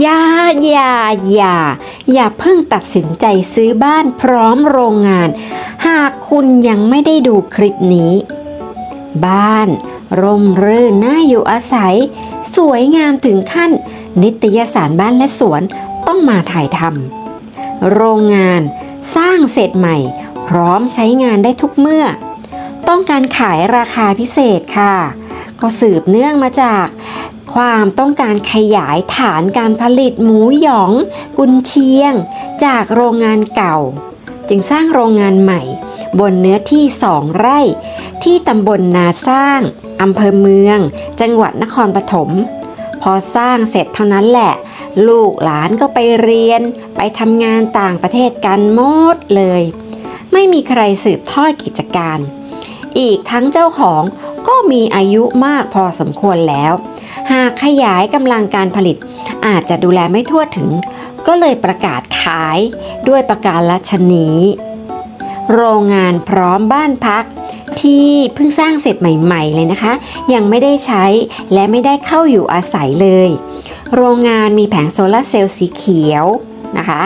อย่าอย่าอย่า อย่าเพิ่งตัดสินใจซื้อบ้านพร้อมโรงงาน หากคุณยังไม่ได้ดูคลิปนี้ บ้าน ร่มรื่นน่าอยู่อาศัย สวยงามถึงขั้น นิตยสารบ้านและสวนต้องมาถ่ายทำโรงงานสร้างเสร็จใหม่ พร้อมใช้งานได้ทุกเมื่อ ต้องการขายราคาพิเศษค่ะ ก็สืบเนื่องมาจากความต้องการขยายฐานการผลิตหมูหยอง กุนเชียง จากโรงงานเก่า จึงสร้างโรงงานใหม่ บนเนื้อที่สองไร่ ที่ตำบลนาสร้างอำเภอเมือง จังหวัดนครปฐมพอสร้างเสร็จเท่านั้นแหละ ลูกหลานก็ไปเรียน ไปทำงานต่างประเทศกันหมดเลย ไม่มีใครสืบทอดกิจการ อีกทั้งเจ้าของ ก็มีอายุมากพอสมควรแล้ว หากขยายกำลังการผลิต อาจจะดูแลไม่ทั่วถึง ก็เลยประกาศขายด้วยประการละชนีโรงงานพร้อมบ้านพักที่เพิ่งสร้างเสร็จใหม่ๆเลยนะคะ ยังไม่ได้ใช้และไม่ได้เข้าอยู่อาศัยเลย โรงงานมีแผงโซลาร์เซลล์สีเขียวนะคะ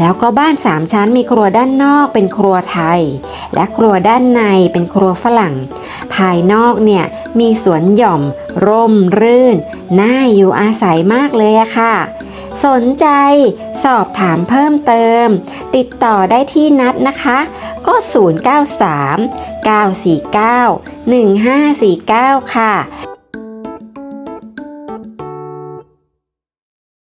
แล้วก็บ้าน3ชั้นมีครัวด้านนอกเป็นครัวไทย และครัวด้านในเป็นครัวฝรั่ง ภายนอกเนี่ยมีสวนหย่อม ร่มรื่น น่าอยู่อาศัยมากเลยอะค่ะ สนใจสอบถามเพิ่มเติม ติดต่อได้ที่นัดนะคะ ก็ 093 949 1549 ค่ะ